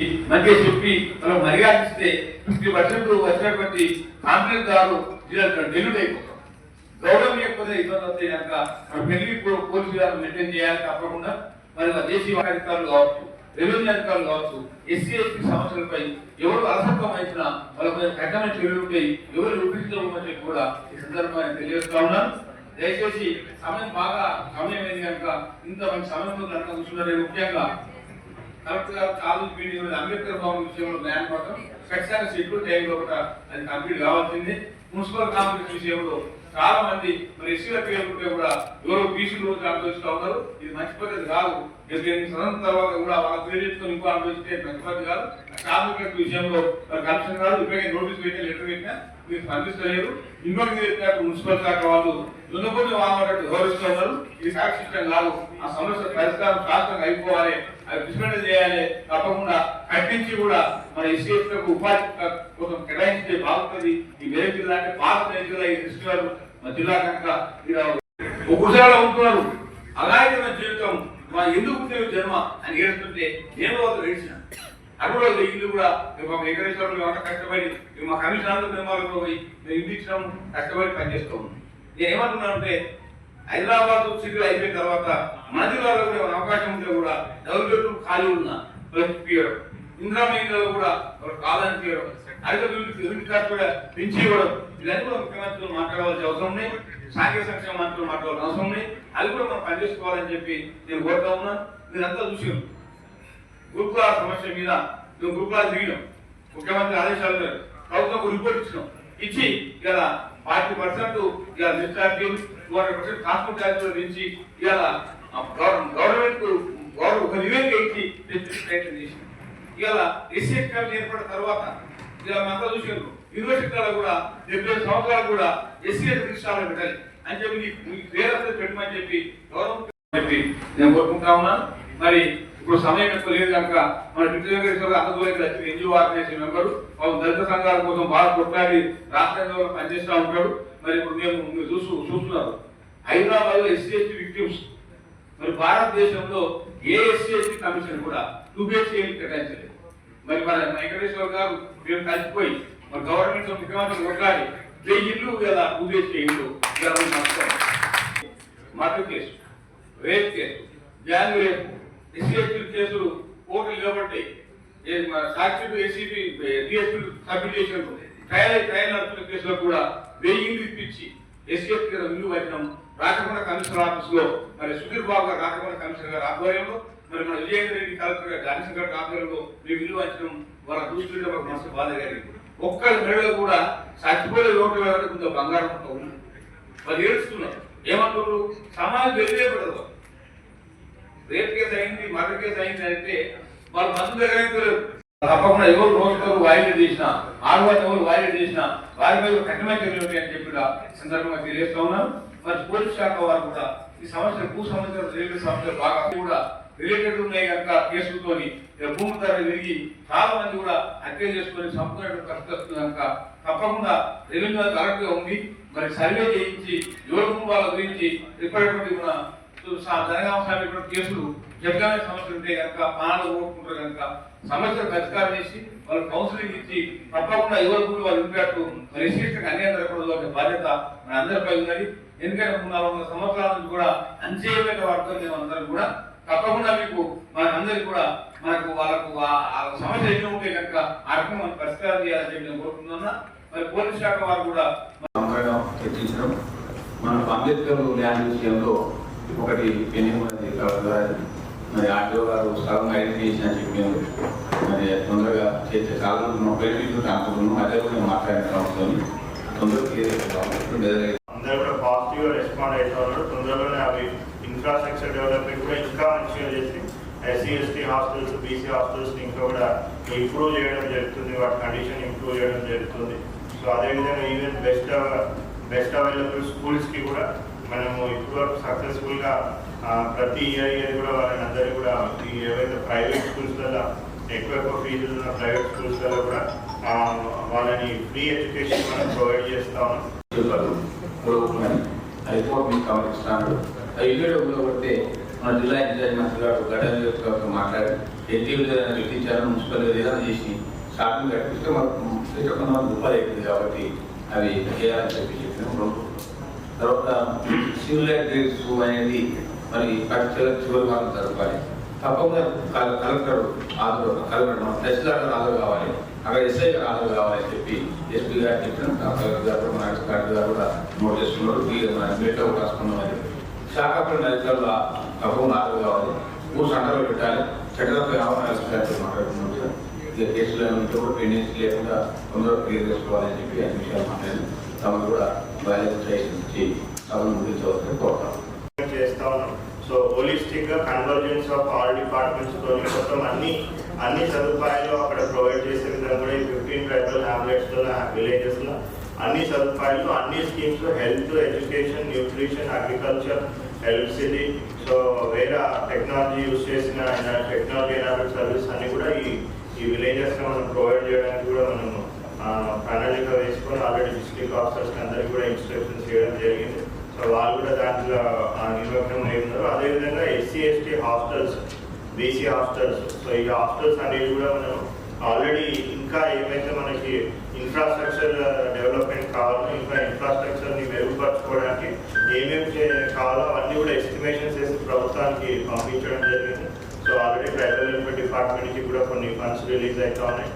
మంచిగా చెప్పి మనం మర్యాదిస్తే ఫిఫ్టీ పర్సెంట్ వచ్చినటువంటి కాంగ్రెస్ గారు డెల్యూట్ అయిపోతాం గౌరవం లేకపోతే ఇబ్బంది వస్తాయి కనుక మన పెళ్ళి పోలీసు విధానం మెయింటైన్ చేయాలి తప్పకుండా. మరి దేశీయ అధికారులు కావచ్చు రెవెన్యూ అధికారులు కావచ్చు ఎస్సీ ఎస్టీ సమస్యలపై ఎవరు అసత్వం వహించినా వాళ్ళ మీద కఠినమైన చర్యలు ఉంటాయి ఎవరు ఉపయోగించమని కూడా ఈ సందర్భంగా తెలియజేస్తా ఉన్నాను దయచేసి సమయం బాగా సమయం అయింది కనుక ఇంత మంచి సమయంలో కనుక కూర్చున్నారు ముఖ్యంగా కలెక్టర్ గారు అంబేద్కర్ భవన్ విషయంలో ల్యాండ్ పడటం ఖచ్చితంగా షెడ్యూల్ టైంలో అది కంప్లీట్ కావాల్సింది. మున్సిపల్ కాంప్లెక్స్ విషయంలో చాలా మంది మరి ఎస్సీల పేరుకుంటే కూడా ఎవరో బీసీలు అనుభవిస్తూ ఉన్నారు. ఇది మంచి పద్ధతి కాదు. డెబ్బై ఎనిమిది సంవత్సరం తర్వాత కూడా వాళ్ళ పేరు ఇంకో అనుభవిస్తే మంచి పద్ధతి కాదు. కాంప్లెక్స్ విషయంలో కమిషన్ కాదు. ఇప్పటికే నోటీస్ పెట్టిన లెటర్ పెట్టినా మీరు స్పందిస్తలేరు. ఇంకొక చెప్పినట్టు మున్సిపల్ శాఖ వాళ్ళు దున్నపోతే వాళ్ళని గౌరవిస్తూ ఉన్నారు. ఇది కాదు. ఆ సమస్య పరిష్కారం శాస్త్రంగా అయిపోవాలి. అవి విస్మరణ చేయాలి. తప్పకుండా కట్టించి కూడా మన ఎస్సీఎస్లకు ఉపాధి కోసం కేటాయించితే బాగుంటుంది ఈ వేరే జిల్లా అంటే పాత జిల్లా ఈ దృష్టి వారు మా జిల్లా కనుక ఈడ ఒక్కసారి ఉంటున్నారు. అలాగే మన జీవితం. మా ఎందుకు జన్మ అని ఏడుస్తుంటే నేను ఒక ఏడ్చిన. అక్కడ ఇల్లు కూడా మా వెంకటేశ్వరులు ఏమన్నా కష్టపడి మా కమిషన్ అంతా నిర్మాణంలో పోయి మేము ఇల్లు ఇచ్చినాము. కష్టపడి పనిచేస్తాము. నేను ఏమంటున్నానంటే హైదరాబాద్ సిటీలో అయిపోయిన తర్వాత మన జిల్లాలో కూడా ఏమైనా అవకాశం ఉంటే కూడా డబుల్ ఖాళీ ఉన్న ఇవ్వడం కూడా ఒక తీయడం. అధిక ఖర్చు కూడా పెంచి ఇవ్వడం. కూడా ముఖ్యమంత్రులు మాట్లాడవలసిన అవసరం ఉన్నాయి సాంఘిక సంక్షేమ మంత్రులు మాట్లాడాల్సిన అవసరం ఉన్నాయి అది కూడా మనం పనిచేసుకోవాలని చెప్పి నేను కోరుతా ఉన్నా. మీరంతా చూసారు. గురుకుల సమస్య మీద మేము గురుకులాలు దిగినాం. ముఖ్యమంత్రి ఆదేశాలు ప్రభుత్వం రిపోర్ట్ ఇచ్చినాం. ఇచ్చి ఇలా ఫార్టీ పర్సెంట్ ఇలా డిశ్చార్జీలు టూ హండ్రెడ్ పర్సెంట్ కాస్మెట్ ఛార్జీలు పెంచి ఇలా గవర్నమెంట్ గౌరవ ఒక నివేదిక ఇచ్చి ప్రయత్నం చేసింది. ఇవాళ ఎస్సీ కమిటీ ఏర్పడిన తర్వాత ఇలా మనంతా చూసారు యూనివర్సిటీలో కూడా డెబ్బై సంవత్సరాలు కూడా ఎస్సీ రిజిస్ట్రాలు పెట్టాలి. అని చెప్పి నీకు నీకు పెట్టమని చెప్పి గౌరవం చెప్పి నేను కోరుకుంటా ఉన్నాను. మరి ఇప్పుడు సమయం ఎక్కువ లేదు కనుక మన బిడ్డ వెంకటేశ్వర అందదూరం వచ్చి ఎన్జిఓ ఆర్గనైజేషన్ మెంబరు. వాళ్ళు దళిత సంఘాల కోసం బాగా కొట్లాడి రాష్ట్రంలో పనిచేస్తూ ఉంటాడు. మరి ఇప్పుడు మేము మీరు చూస్తూ చూస్తున్నారు. హైదరాబాద్లో ఎస్సీ ఎస్టీ విక్టిమ్స్ మరి భారతదేశంలో ఏ ఎస్సీ ఎస్టీ కమిషన్ కూడా టూ కేటాయించలేదు. మరి మన వెంకటేశ్వర గారు మేము కలిసిపోయి మరి గవర్నమెంట్ ముఖ్యమంత్రి కొట్లాడి వెయ్యి ఇల్లు ఇలా టూబీఎస్సీ ఇల్లు ఇలా murder case. Rape case. Gang rape. SC కేసులు కోర్టులు కాబట్టి ఏ- మన సాక్షి ఏసీపీ డిఎస్పీ సబ్మిట్ చేసినప్పుడు ట్రయల్ ట్రయల్ నడుపుతున్న కేసులో కూడా వెయ్యి ఇప్పించి ఎస్సీఎఫ్ గారు ఇల్లు పెట్టినాం రాచకొండ కమిషనర్ ఆఫీస్లో మరి సుధీర్ బాబు గారు రాచకొండ కమిషనర్ గారి ఆధ్వర్యంలో మరి మన విజయేంద్ర రెడ్డి కలెక్టర్ గారు జాన్సన్ గారి ఆధ్వర్యంలో మేము ఇల్లు వంచడం వాళ్ళ చూస్తుంటే మాకు మనసు బాధ కలిగింది ఒక్కరి మెడలో కూడా చచ్చిపోయే లోటు కొంత బంగారం అంతా ఉంది. వాళ్ళు ఏడుస్తున్నారు. ఏమంటారు సమాజం తెలియబడదు రేప్ కేసు అయింది మర్డర్ కేసు అయింది అంటే వాళ్ళు మందు దగ్గర తప్పకుండా ఎవరు రోజుతో వైలెట్ చేసిన ఆడవాళ్ళు ఎవరు వైలెట్ చేసిన వారి మీద కఠినమైన చర్యలు ఉంటాయి అని చెప్పి సందర్భంగా తెలియజేస్తా ఉన్నాను. మరి పోలీస్ శాఖ వారు కూడా ఈ సమస్యలు భూ సంబంధించిన రైల్వే సమస్యలు బాగా కూడా రిలేటెడ్ ఉన్నాయి కనుక కేసులతోని భూమి ధర తిరిగి చాలా మంది కూడా హత్య చేసుకొని సంపూర్ణ కష్టం వస్తుంది కనుక తప్పకుండా రెవెన్యూ కరెక్ట్ ఉంది మరి సర్వే చేయించి ఎవరి కుటుంబాల గురించి ఇప్పటికీ ఉన్న జనగామ స్వామి కేసులు జగన్ సమస్యలు ఉంటే కనుక ప్రాణాలు కోరుకుంటారు కనుక సమస్యలు పరిష్కారం చేసి వాళ్ళు కౌన్సిలింగ్ ఇచ్చి తప్పకుండా ఎవరు కూడా వాళ్ళు ఉంటట్టు మరి అన్యాయం జరగకూడదు బాధ్యత మన అందరిపై ఉన్నది. ఎందుకంటే మూడు నాలుగు వందల సంవత్సరాల నుంచి కూడా అంచేయమైన వాడుకొని మేము అందరం కూడా. తప్పకుండా మీకు మనందరికి కూడా మనకు వాళ్ళకు సమస్య ఎన్నో ఉంటే కనుక ఆ రకంగా మనం పరిష్కారం చేయాలని చెప్పి నేను కోరుకుంటున్నా. మరి పోలీస్ శాఖ వారు కూడా మన అంబేద్కర్ ల్యాండ్ విషయంలో ఒకటి ఎనిమిది కావాలి మరి ఆటో గారు స్థలం ఐడెంటిఫై చేసిన చెప్పారు మరి తొందరగా చేసే కాలంలో మంది మా అనుకుంటున్నాం అదే కూడా మాట్లాడిన తొందరగా అందరూ కూడా పాజిటివ్గా రెస్పాండ్ అవుతారు తొందరలోనే అవి ఇన్ఫ్రాస్ట్రక్చర్ డెవలప్మెంట్ కూడా ఇంకా మంచిగా చేసి SC ST hostels BC hostels ఇంకా కూడా ఇంప్రూవ్ చేయడం జరుగుతుంది. వాటి కండిషన్ ఇంప్రూవ్ చేయడం జరుగుతుంది. సో అదేవిధంగా ఈవెన్ బెస్ట్ బెస్ట్ అవైలబుల్ స్కూల్స్కి కూడా మనము ఇప్పటివరకు సక్సెస్ఫుల్గా ప్రతి ఇయర్ ఇయర్ కూడా వాళ్ళని అందరూ కూడా ఈ ఏవైతే ప్రైవేట్ స్కూల్స్లలో ఎక్కువ ఎక్కువ ఫీజులు ఉన్న ప్రైవేట్ స్కూల్స్లలో కూడా వాళ్ళని ఫ్రీ ఎడ్యుకేషన్ మనం ప్రొవైడ్ చేస్తా ఉన్నాం. చెప్పారు మీకు గమనిస్తున్నాడు ఆ ఇల్లు కొడితే మన జిల్లా ఇన్ఛార్జ్ మంత్రి గారు గడ్డల మాట్లాడి ఎట్టి ఎక్కించారు మున్సిపల్ ఏదైనా చేసి షాపింగ్ కట్టిస్తే మనకు కొంత మంది రూపాయలు అవుతుంది కాబట్టి అవి చేయాలని చెప్పి చెప్పిన. రెండు తర్వాత సివిల్ గ్రేడ్స్ అనేది మరి పరీక్షల చివరి భాగం జరపాలి. తప్పకుండా కలెక్టర్ హాజరు కలెక్టర్ మన తహసీల్దార్ హాజరు కావాలి. అక్కడ ఎస్ఐ గారు కావాలని చెప్పి ఎస్పీ గారు చెప్పిన కలెక్టర్ గారు మన అధికారి గారు కూడా నోట్ చేస్తున్నారు ఈ మన మీట్లో రాసుకున్నామని శాఖపడిన అధికారులు తప్పకుండా హాజరు కావాలి. ఊరు సంటలో పెట్టాలి. చట్టంపై అవగాహన మాట్లాడుతున్నాం సార్ ఇక కేసులు ఏమైనా కూడా పెండింగ్స్ లేకుండా తొందరగా క్లియర్ చేసుకోవాలని చెప్పి అన్ని విషయాలు మాట్లాడారు. తమకు కూడా బయలుదేరి చేసి సభను కోరుతాం. చేస్తా ఉన్నాం సో హోలిస్టిక్గా కన్వర్జెన్స్ ఆఫ్ ఆల్ డిపార్ట్మెంట్స్తో మొత్తం అన్ని అన్ని సదుపాయాలు అక్కడ ప్రొవైడ్ చేసే విధంగా కూడా ఈ ఫిఫ్టీన్ ట్రైబల్ హ్యామ్లెట్స్లో విలేజెస్లో అన్ని సదుపాయాలు అన్ని schemes health education nutrition agriculture electricity so వేరే టెక్నాలజీ యూస్ చేసిన టెక్నాలజీ ఎనాబుల్ సర్వీస్ అన్ని కూడా ఈ ఈ విలేజెస్లో మనం ప్రొవైడ్ చేయడానికి కూడా మనం ప్రణాళిక వేసుకొని ఆల్రెడీ డిస్ట్రిక్ట్ ఆఫీసర్స్కి అందరికీ కూడా ఇన్స్ట్రక్షన్స్ చేయడం జరిగింది. సో వాళ్ళు కూడా దాంట్లో నిమగ్నం అయి ఉన్నారు అదేవిధంగా SC ST hostels BC hostels so ఈ హాస్టల్స్ అనేవి కూడా మనం ఆల్రెడీ ఇంకా ఏమైతే మనకి ఇన్ఫ్రాస్ట్రక్చర్ డెవలప్మెంట్ uh, కావాలో ఇంకా ఇన్ఫ్రాస్ట్రక్చర్ని మెరుగుపరచుకోవడానికి ఏమేమి కావాలో అవన్నీ కూడా ఎస్టిమేషన్స్ చేసి ప్రభుత్వానికి పంపించడం జరిగింది. సో ఆల్రెడీ ట్రైబల్ వెల్ఫేర్ డిపార్ట్మెంట్కి కూడా కొన్ని ఫండ్స్ రిలీజ్ అవుతా ఉన్నాయి.